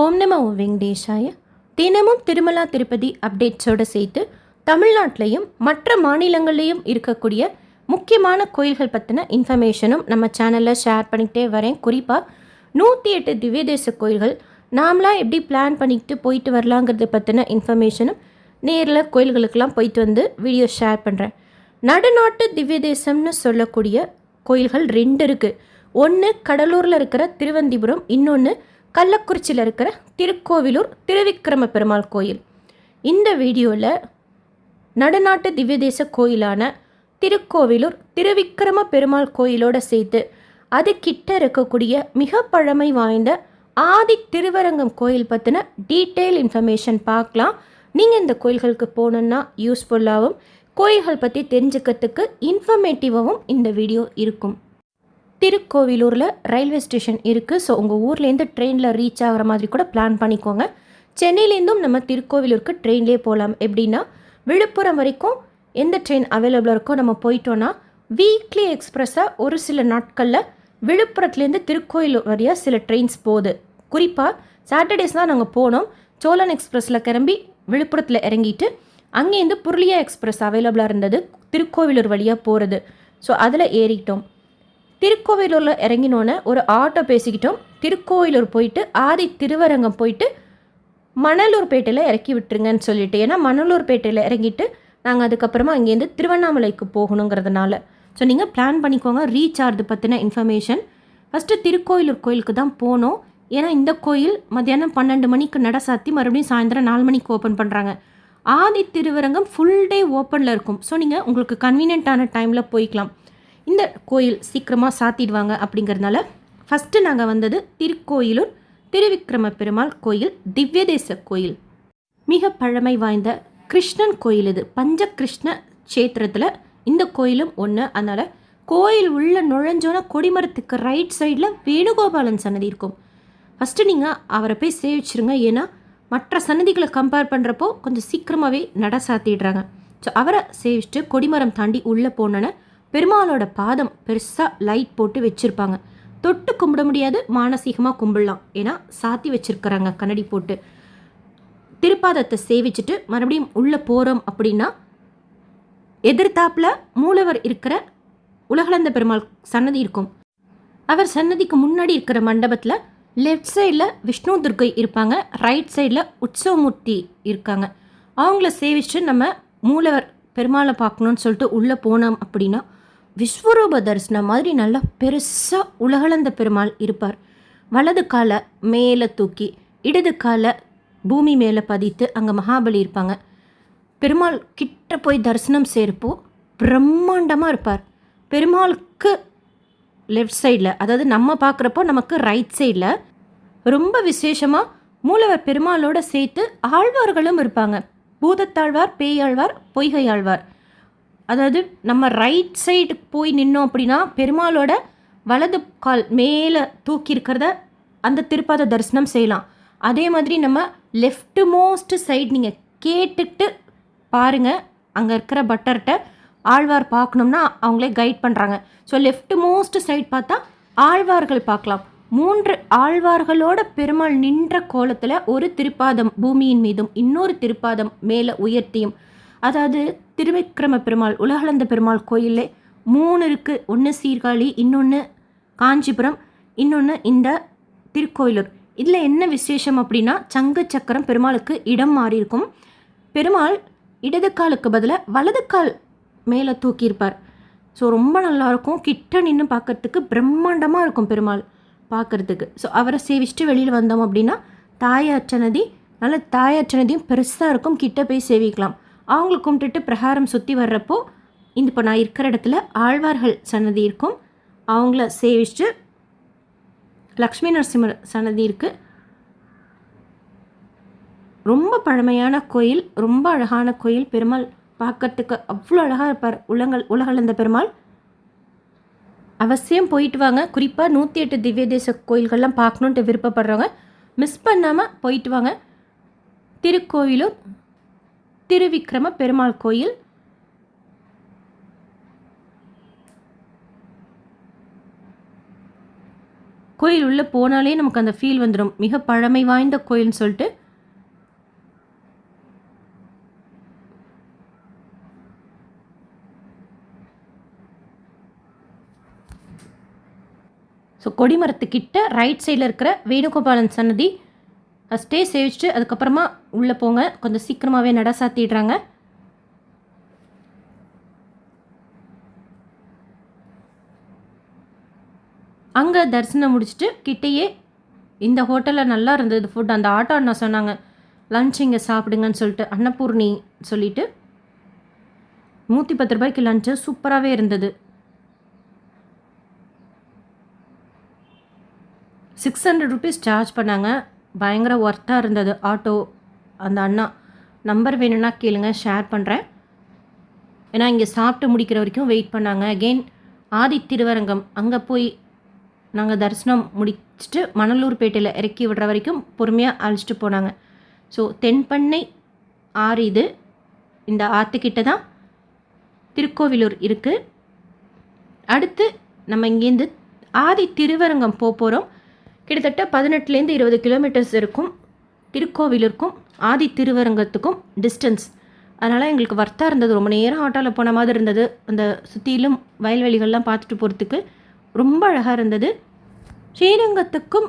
ஓம் நம ஓ வெங்கடேஷாய. தினமும் திருமலா திருப்பதி அப்டேட்ஸோடு சேர்த்து தமிழ்நாட்டிலையும் மற்ற மாநிலங்கள்லேயும் இருக்கக்கூடிய முக்கியமான கோயில்கள் பற்றின இன்ஃபர்மேஷனும் நம்ம சேனலில் ஷேர் பண்ணிக்கிட்டே வரேன். குறிப்பாக நூற்றி எட்டு திவ்யதேச கோயில்கள் நாமளாக எப்படி பிளான் பண்ணிக்கிட்டு போயிட்டு வரலாங்கிறது பற்றின இன்ஃபர்மேஷனும் நேரில் கோயில்களுக்கெல்லாம் போயிட்டு வந்து வீடியோ ஷேர் பண்ணுறேன் நடுநாட்டு திவ்யதேசம்னு சொல்லக்கூடிய கோயில்கள் ரெண்டு இருக்குது ஒன்று கடலூரில் இருக்கிற திருவந்திபுரம் இன்னொன்று கள்ளக்குறிச்சியில் இருக்கிற திருக்கோவிலூர் திருவிக்கிரம பெருமாள் கோயில். இந்த வீடியோவில் நடுநாட்டு திவ்யதேச கோயிலான திருக்கோவிலூர் திருவிக்கிரம பெருமாள் கோயிலோடு சேர்த்து அது கிட்ட இருக்கக்கூடிய மிக பழமை வாய்ந்த ஆதி திருவரங்கம் கோயில் பற்றின டீட்டெயில் இன்ஃபர்மேஷன் பார்க்கலாம். நீங்கள் இந்த கோயில்களுக்கு போகணுன்னா யூஸ்ஃபுல்லாகவும் கோயில்கள் பற்றி தெரிஞ்சுக்கிறதுக்கு இன்ஃபர்மேட்டிவாகவும் இந்த வீடியோ இருக்கும். திருக்கோவிலூரில் ரயில்வே ஸ்டேஷன் இருக்குது ஸோ உங்கள் ஊர்லேருந்து ட்ரெயினில் ரீச் ஆகிற மாதிரி கூட பிளான் பண்ணிக்கோங்க. சென்னையிலேருந்தும் நம்ம திருக்கோவிலூருக்கு ட்ரெயின்லேயே போகலாம் எப்படின்னா விழுப்புரம் வரைக்கும் எந்த ட்ரெயின் அவைலபிளாக இருக்கோ நம்ம போயிட்டோன்னா வீக்லி எக்ஸ்ப்ரெஸ்ஸாக ஒரு சில நாட்களில் விழுப்புரத்துலேருந்து திருக்கோயிலூர் வரையா சில ட்ரெயின்ஸ் போகுது. குறிப்பாக சாட்டர்டேஸ் தான் நாங்கள் போனோம். சோழன் எக்ஸ்பிரஸில் கிளம்பி விழுப்புரத்தில் இறங்கிட்டு அங்கேருந்து புருளியா எக்ஸ்ப்ரெஸ் அவைலபிளாக இருந்தது. திருக்கோவிலூர் வழியாக போகிறது ஸோ அதில் ஏறிட்டோம். திருக்கோவிலூரில் இறங்கினோன்னே ஒரு ஆட்டோ பேசிக்கிட்டோம். திருக்கோவிலூர் போயிட்டு ஆதி திருவரங்கம் போயிட்டு மணலூர்பேட்டையில் இறக்கி விட்டுருங்கன்னு சொல்லிட்டு. ஏன்னா மணலூர்பேட்டையில் இறங்கிட்டு நாங்கள் அதுக்கப்புறமா அங்கேருந்து திருவண்ணாமலைக்கு போகணுங்கிறதுனால. ஸோ நீங்கள் பிளான் பண்ணிக்கோங்க ரீச் பற்றின இன்ஃபர்மேஷன் ஃபஸ்ட்டு திருக்கோயிலூர் கோயிலுக்கு தான் போனோம். ஏன்னா இந்த கோயில் மத்தியானம் பன்னெண்டு மணிக்கு நட சாத்தி மறுபடியும் சாயந்தரம் நாலு மணிக்கு ஓப்பன் பண்ணுறாங்க ஆதி திருவரங்கம் ஃபுல் டே ஓப்பனில் இருக்கும். ஸோ நீங்கள் உங்களுக்கு கன்வீனியண்ட்டான டைமில் போய்க்கலாம். இந்த கோயில் சீக்கிரமாக சாத்திடுவாங்க அப்படிங்கிறதுனால ஃபஸ்ட்டு நாங்கள் வந்தது திருக்கோயிலூர் திருவிக்கிரம பெருமாள் கோயில் திவ்யதேச கோயில். மிக பழமை வாய்ந்த கிருஷ்ணன் கோயில் இது. பஞ்ச கிருஷ்ண க்ஷேத்திரத்தில் இந்த கோயிலும் ஒன்று அதனால் கோயில் உள்ள நுழைஞ்சோன்னா கொடிமரத்துக்கு ரைட் சைடில் வேணுகோபாலன் சன்னதி இருக்கும். ஃபஸ்ட்டு நீங்கள் அவரை போய் சேவிச்சிருங்க. ஏன்னா மற்ற சன்னதிகளை கம்பேர் பண்ணுறப்போ கொஞ்சம் சீக்கிரமாகவே நட சாத்திடுறாங்க. ஸோ அவரை சேவிச்சுட்டு கொடிமரம் தாண்டி உள்ளே போனோன்னே பெருமாளோட பாதம் பெருசாக லைட் போட்டு வச்சுருப்பாங்க. தொட்டு கும்பிட முடியாது மானசீகமாக கும்பிடலாம். ஏன்னா சாத்தி வச்சுருக்கிறாங்க கண்ணடி போட்டு. திருப்பாதத்தை சேவிச்சுட்டு மறுபடியும் உள்ளே போகிறோம் அப்படின்னா எதிர்த்தாப்பில் மூலவர் இருக்கிற உலகளந்த பெருமாள் சன்னதி இருக்கும். அவர் சன்னதிக்கு முன்னாடி இருக்கிற மண்டபத்தில் லெஃப்ட் சைடில் விஷ்ணு துர்க்கை இருப்பாங்க ரைட் சைடில் உற்சவமூர்த்தி இருக்காங்க. அவங்கள சேவிச்சுட்டு நம்ம மூலவர் பெருமாளை பார்க்கணுன்னு சொல்லிட்டு உள்ளே போனோம் அப்படின்னா விஸ்வரூப தரிசனம் மாதிரி நல்லா பெருசாக உலகளந்த பெருமாள் இருப்பார். வலது காலை மேலே தூக்கி இடது காலை பூமி மேலே பதித்து அங்கே மகாபலி இருப்பாங்க. பெருமாள் கிட்ட போய் தரிசனம் செய்கிறப்போ பிரம்மாண்டமாக இருப்பார். பெருமாளுக்கு லெஃப்ட் சைடில் அதாவது நம்ம பார்க்குறப்போ நமக்கு ரைட் சைடில் ரொம்ப விசேஷமாக மூலவர் பெருமாளோட சேர்த்து ஆழ்வார்களும் இருப்பாங்க. பூதத்தாழ்வார் பேயாழ்வார் பொய்கையாழ்வார். அதாவது நம்ம ரைட் சைடு போய் நின்னோம் அப்படின்னா பெருமாளோட வலது கால் மேலே தூக்கி இருக்கிறத அந்த திருப்பாத தரிசனம் செய்யலாம். அதே மாதிரி நம்ம லெஃப்ட் மோஸ்ட் சைடு நீங்கள் கேட்டுட்டு பாருங்கள் அங்கே இருக்கிற பட்டர்கிட்ட ஆழ்வார் பார்க்கணும்னா அவங்களே கைட் பண்ணுறாங்க ஸோ லெஃப்ட் மோஸ்ட் சைட் பார்த்தா ஆழ்வார்கள் பார்க்கலாம். மூன்று ஆழ்வார்களோட பெருமாள் நின்ற கோலத்தில் ஒரு திருப்பாதம் பூமியின் மீதும் இன்னொரு திருப்பாதம் மேலே உயர்த்தியும். அதாவது திருவிக்கிரம பெருமாள் உலகளந்த பெருமாள் கோயிலே மூணு இருக்குது ஒன்று சீர்காழி இன்னொன்று காஞ்சிபுரம் இன்னொன்று இந்த திருக்கோயிலூர். இதில் என்ன விசேஷம் அப்படின்னா சங்கு சக்கரம் பெருமாளுக்கு இடம் மாறி இருக்கும் பெருமாள் இடது காலுக்கு பதிலாக வலது கால் மேலே தூக்கியிருப்பார். ஸோ ரொம்ப நல்லாயிருக்கும். கிட்ட நின்று பார்க்கறதுக்கு பிரம்மாண்டமாக இருக்கும் பெருமாள் பார்க்குறதுக்கு ஸோ அவரை சேவிச்சுட்டு வெளியில் வந்தோம் அப்படின்னா தாயாற்ற நதி நல்ல தாயாற்ற நதியும் பெருசாக இருக்கும். கிட்ட போய் சேவிக்கலாம். அவங்கள கும்பிட்டுட்டு பிரகாரம் சுற்றி வர்றப்போ இந்த இப்போ நான் இருக்கிற இடத்துல ஆழ்வார்கள் சன்னதி இருக்கும். அவங்கள சேவிச்சுட்டு லக்ஷ்மி நரசிம்மர் சன்னதி இருக்குது ரொம்ப பழமையான கோயில் ரொம்ப அழகான கோயில். பெருமாள் பார்க்கறதுக்கு அவ்வளோ அழகாக இருப்பார். உலங்கள் உலகளந்த பெருமாள். அவசியம் போயிட்டு வாங்க. குறிப்பாக நூற்றி எட்டு திவ்ய தேச கோயில்கள்லாம் பார்க்கணுன்ட்டு விருப்பப்படுறவங்க மிஸ் பண்ணாமல் போயிட்டு வாங்க. திருக்கோயிலூர் திருவிக்கிரம பெருமாள் கோயில். கோயில் உள்ளே போனாலே நமக்கு அந்த ஃபீல் வந்துடும் மிக பழமை வாய்ந்த கோயில்னு சொல்லிட்டு. ஸோ கொடிமரத்துக்கிட்ட ரைட் சைடில் இருக்கிற வேணுகோபாலன் சன்னதி ஃபஸ்ட்டே சேவிச்சுட்டு அதுக்கப்புறமா உள்ளே போங்க. கொஞ்சம் சீக்கிரமாகவே நட சாத்திடுறாங்க. அங்கே தரிசனம் முடிச்சுட்டு கிட்டேயே இந்த ஹோட்டலில் நல்லா இருந்தது ஃபுட் அந்த ஆட்டோ அண்ணா சொன்னாங்க லன்ச் இங்கே சாப்பிடுங்கன்னு சொல்லிட்டு அன்னபூர்ணி சொல்லிட்டு நூற்றி பத்து ரூபாய்க்கு லஞ்சு சூப்பராகவே இருந்தது. சிக்ஸ் ஹண்ட்ரட் ருபீஸ் சார்ஜ் பண்ணாங்க. பயங்கர ஒர்த்தாக இருந்தது. ஆட்டோ அந்த அண்ணா நம்பர் வேணும்னா கேளுங்க ஷேர் பண்ணுறேன் ஏன்னா இங்கே சாப்பிட்டு முடிக்கிற வரைக்கும் வெயிட் பண்ணாங்க. அகெயின் ஆதி திருவரங்கம் அங்கே போய் நாங்கள் தரிசனம் முடிச்சுட்டு மணலூர்பேட்டையில் இறக்கி விடுற வரைக்கும் பொறுமையாக அழைச்சிட்டு போனாங்க. ஸோ தென்பண்ணை ஆறு இது இந்த ஆற்றுக்கிட்ட தான் திருக்கோவிலூர் இருக்குது அடுத்து நம்ம இங்கேருந்து ஆதி திருவரங்கம் போக போகிறோம் கிட்டத்தட்ட பதினெட்டுலேருந்து இருபது கிலோமீட்டர்ஸ் இருக்கும். திருக்கோவிலூருக்கும் ஆதி திருவரங்கத்துக்கும் டிஸ்டன்ஸ் அதனால் எங்களுக்கு வர்த்தாக இருந்தது. ரொம்ப நேரம் ஆட்டோவில் போன மாதிரி இருந்தது. அந்த சுற்றிலும் வயல்வெளிகள்லாம் பார்த்துட்டு போகிறதுக்கு ரொம்ப அழகாக இருந்தது. ஸ்ரீரங்கத்துக்கும்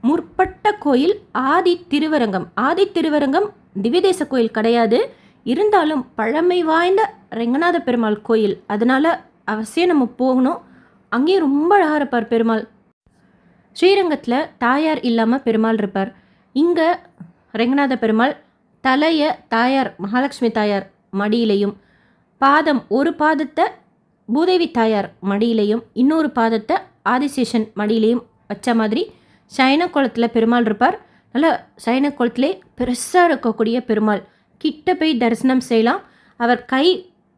முற்பட்ட கோயில் ஆதி திருவரங்கம். ஆதி திருவரங்கம் திவ்யதேச கோயில் கிடையாது. இருந்தாலும் பழமை வாய்ந்த ரெங்கநாத பெருமாள் கோயில். அதனால் அவசியம் நம்ம போகணும். அங்கேயும் ரொம்ப அழகாக இருப்பார் பெருமாள். ஸ்ரீரங்கத்தில் தாயார் இல்லாமல் பெருமாள் இருப்பார். இங்கே ரெங்கநாத பெருமாள் தலையை தாயார் மகாலட்சுமி தாயார் மடியிலையும் பாதம் ஒரு பாதத்தை பூதேவி தாயார் மடியிலையும் இன்னொரு பாதத்தை ஆதிசேஷன் மடியிலையும் வச்ச மாதிரி சைன குளத்தில் பெருமாள் இருப்பார். நல்லா சைன குளத்திலே பெருசாக இருக்கக்கூடிய பெருமாள். கிட்ட போய் தரிசனம் செய்யலாம். அவர் கை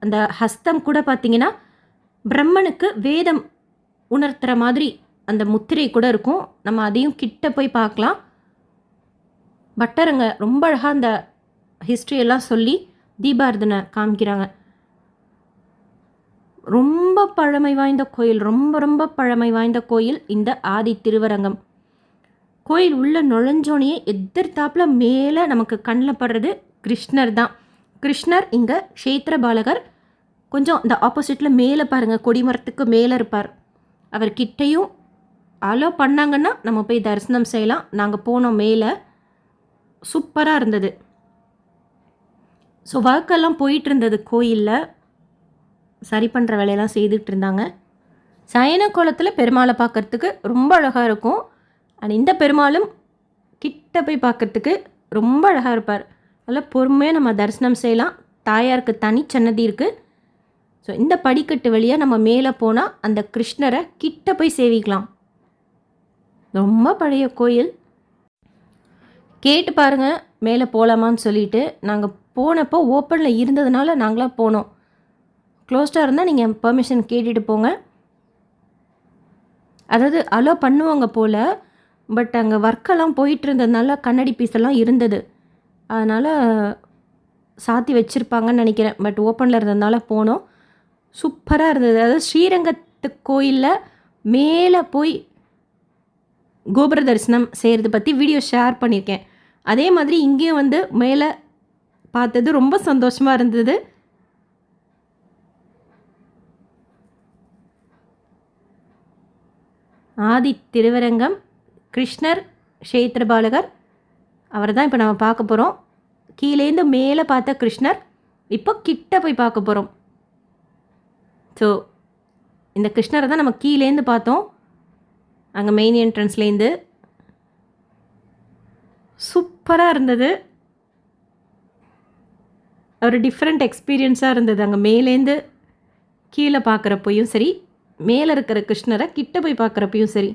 அந்த ஹஸ்தம் கூட பார்த்தீங்கன்னா பிரம்மனுக்கு வேதம் உணர்த்துற மாதிரி அந்த முத்திரை கூட இருக்கும். நம்ம அதையும் கிட்ட போய் பார்க்கலாம். பட்டருங்க ரொம்ப அழகாக அந்த ஹிஸ்ட்ரியெல்லாம் சொல்லி தீபாரதனை காமிக்கிறாங்க. ரொம்ப பழமை வாய்ந்த கோயில் ரொம்ப ரொம்ப பழமை வாய்ந்த கோயில் இந்த ஆதி திருவரங்கம். கோயில் உள்ள நுழைஞ்சோனையே எதிர்த்தாப்பில் மேலே நமக்கு கண்ணில் படுறது கிருஷ்ணர் தான். கிருஷ்ணர் இங்கே க்ஷேத்திர பாலகர். கொஞ்சம் இந்த ஆப்போசிட்டில் மேலே பாருங்கள் கொடிமரத்துக்கு மேலே இருப்பார். அவர் கிட்டேயும் அலோ பண்ணாங்கன்னா நம்ம போய் தரிசனம் செய்யலாம். நாங்கள் போனோம் மேலே சூப்பராக இருந்தது. ஸோ ஒர்க்கெல்லாம் போயிட்டு இருந்தது கோயிலில். சரி பண்ணுற வேலையெல்லாம் செய்துட்டு இருந்தாங்க. சயன கோலத்தில் பெருமாளை பார்க்கறதுக்கு ரொம்ப அழகாக இருக்கும். அண்ட் இந்த பெருமாளும் கிட்ட போய் பார்க்கறதுக்கு ரொம்ப அழகாக இருப்பார். நல்லா பொறுமையாக நம்ம தரிசனம் செய்யலாம். தாயாருக்கு தனி சன்னதி இருக்குது ஸோ இந்த படிக்கட்டு வழியாக நம்ம மேலே போனால் அந்த கிருஷ்ணரை கிட்ட போய் சேவிக்கலாம். ரொம்ப பழைய கோயில். கேட்டு பாருங்கள் மேலே போகலாமான்னு சொல்லிட்டு நாங்கள் போனப்போ ஓப்பனில் இருந்ததுனால நாங்களாம் போனோம். க்ளோஸ்டாக இருந்தால் நீங்கள் பர்மிஷன் கேட்டுட்டு போங்க. அதாவது அலோ பண்ணுவாங்க போல் பட் அங்கே ஒர்க்கெல்லாம் போயிட்டு இருந்ததுனால கண்ணாடி பீஸெல்லாம் இருந்தது. அதனால் சாத்தி வச்சுருப்பாங்கன்னு நினைக்கிறேன் பட் ஓப்பனில் இருந்ததுனால போனோம். சூப்பராக இருந்தது. அதாவது ஸ்ரீரங்கத்து கோயிலில் மேலே போய் கோபுர தரிசனம் செய்கிறது பற்றி வீடியோ ஷேர் பண்ணியிருக்கேன் அதே மாதிரி இங்கேயும் வந்து மேலே பார்த்தது ரொம்ப சந்தோஷமாக இருந்தது. ஆதி திருவரங்கம் கிருஷ்ணர் க்ஷேத்திரபாலகர் அவரை தான் இப்போ நம்ம பார்க்க போகிறோம் கீழேந்து மேலே பார்த்த கிருஷ்ணர் இப்போ கிட்ட போய் பார்க்க போகிறோம் ஸோ இந்த கிருஷ்ணரை தான் நம்ம கீழேந்து பார்த்தோம். அங்கே மெயின் என்ட்ரன்ஸ்லேருந்து சூப்பராக இருந்தது. ஒரு டிஃப்ரெண்ட் எக்ஸ்பீரியன்ஸாக இருந்தது. அங்கே மேலேருந்து கீழே பார்க்குறப்பையும் சரி மேலே இருக்கிற கிருஷ்ணரை கிட்ட போய் பார்க்குறப்பையும் சரி.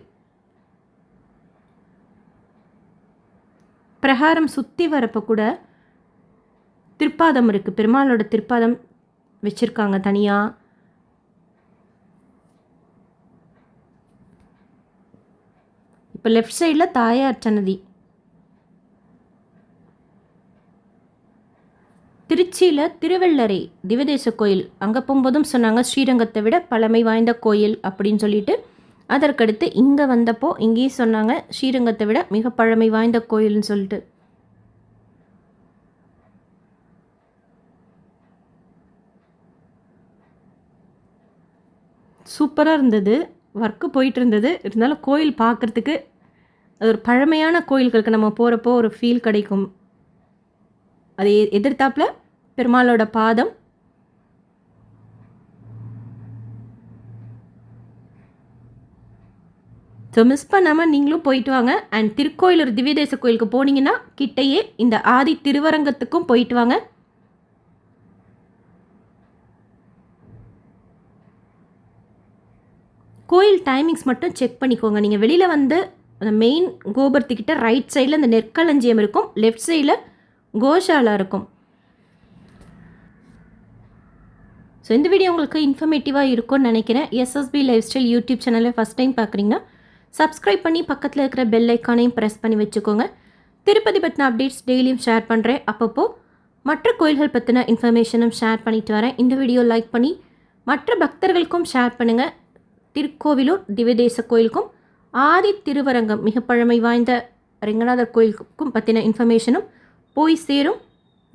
பிரகாரம் சுற்றி வரப்போ கூட திருப்பாதம் இருக்குது பெருமாளோட திருப்பாதம் வச்சுருக்காங்க தனியாக இப்போ லெஃப்ட் சைடில் தாயார் சன்னதி திருச்சியில் திருவள்ளரை திவதேச கோயில். அங்கே போகும்போதும் சொன்னாங்க ஸ்ரீரங்கத்தை விட பழமை வாய்ந்த கோயில் அப்படின்னு சொல்லிட்டு. அதற்கடுத்து இங்கே வந்தப்போ இங்கேயும் சொன்னாங்க ஸ்ரீரங்கத்தை விட மிக பழமை வாய்ந்த கோயில்னு சொல்லிட்டு. சூப்பராக இருந்தது ஒர்க்கு போயிட்டு இருந்தது. இருந்தாலும் கோயில் பார்க்குறதுக்கு அது ஒரு பழமையான கோயில்களுக்கு நம்ம போகிறப்போ ஒரு ஃபீல் கிடைக்கும். அது எதிர்த்தாப்பில் பெருமாளோட பாதம். ஸோ மிஸ் பண்ணாமல் நீங்களும் போயிட்டு வாங்க. அண்ட் திருக்கோயிலூர் திவ்யதேச கோயிலுக்கு போனீங்கன்னா கிட்டேயே இந்த ஆதி திருவரங்கத்துக்கும் போயிட்டு வாங்க. கோயில் டைமிங்ஸ் மட்டும் செக் பண்ணிக்கோங்க. நீங்கள் வெளியில் வந்து அந்த மெயின் கோபுரத்துக்கிட்ட ரைட் சைடில் இந்த நெற்களஞ்சியம் இருக்கும். லெஃப்ட் சைடில் கோஷாலா இருக்கும். ஸோ இந்த வீடியோ உங்களுக்கு இன்ஃபர்மேட்டிவாக இருக்கும்னு நினைக்கிறேன். எஸ்எஸ்பி லைஃப் ஸ்டைல் யூடியூப் சேனலை ஃபஸ்ட் டைம் பார்க்குறீங்கன்னா சப்ஸ்கிரைப் பண்ணி பக்கத்தில் இருக்கிற பெல் ஐக்கானையும் ப்ரெஸ் பண்ணி வச்சுக்கோங்க. திருப்பதி பற்றின அப்டேட்ஸ் டெய்லியும் ஷேர் பண்ணுறேன் அப்பப்போ மற்ற கோயில்கள் பற்றின இன்ஃபர்மேஷனும் ஷேர் பண்ணிட்டு வரேன். இந்த வீடியோ லைக் பண்ணி மற்ற பக்தர்களுக்கும் ஷேர் பண்ணுங்கள் திருக்கோவிலூர் திவ்யதேச கோயிலுக்கும் ஆதி திருவரங்கம் மிக பழமை வாய்ந்த ரெங்கநாதர் கோயிலுக்கும் பற்றின இன்ஃபர்மேஷனும் போய் சேரும்.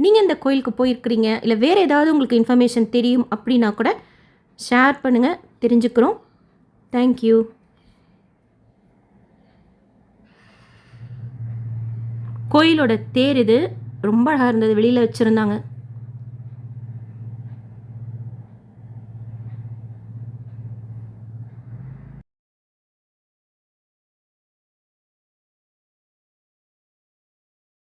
நீங்கள் இந்த கோயிலுக்கு போயிருக்கிறீங்க இல்லை வேறு ஏதாவது உங்களுக்கு இன்ஃபர்மேஷன் தெரியும் அப்படின்னா கூட ஷேர் பண்ணுங்கள் தெரிஞ்சுக்கிறோம். தேங்க்யூ கோயிலோட தேர் இது ரொம்ப அழகாக இருந்தது வெளியில் வச்சுருந்தாங்க.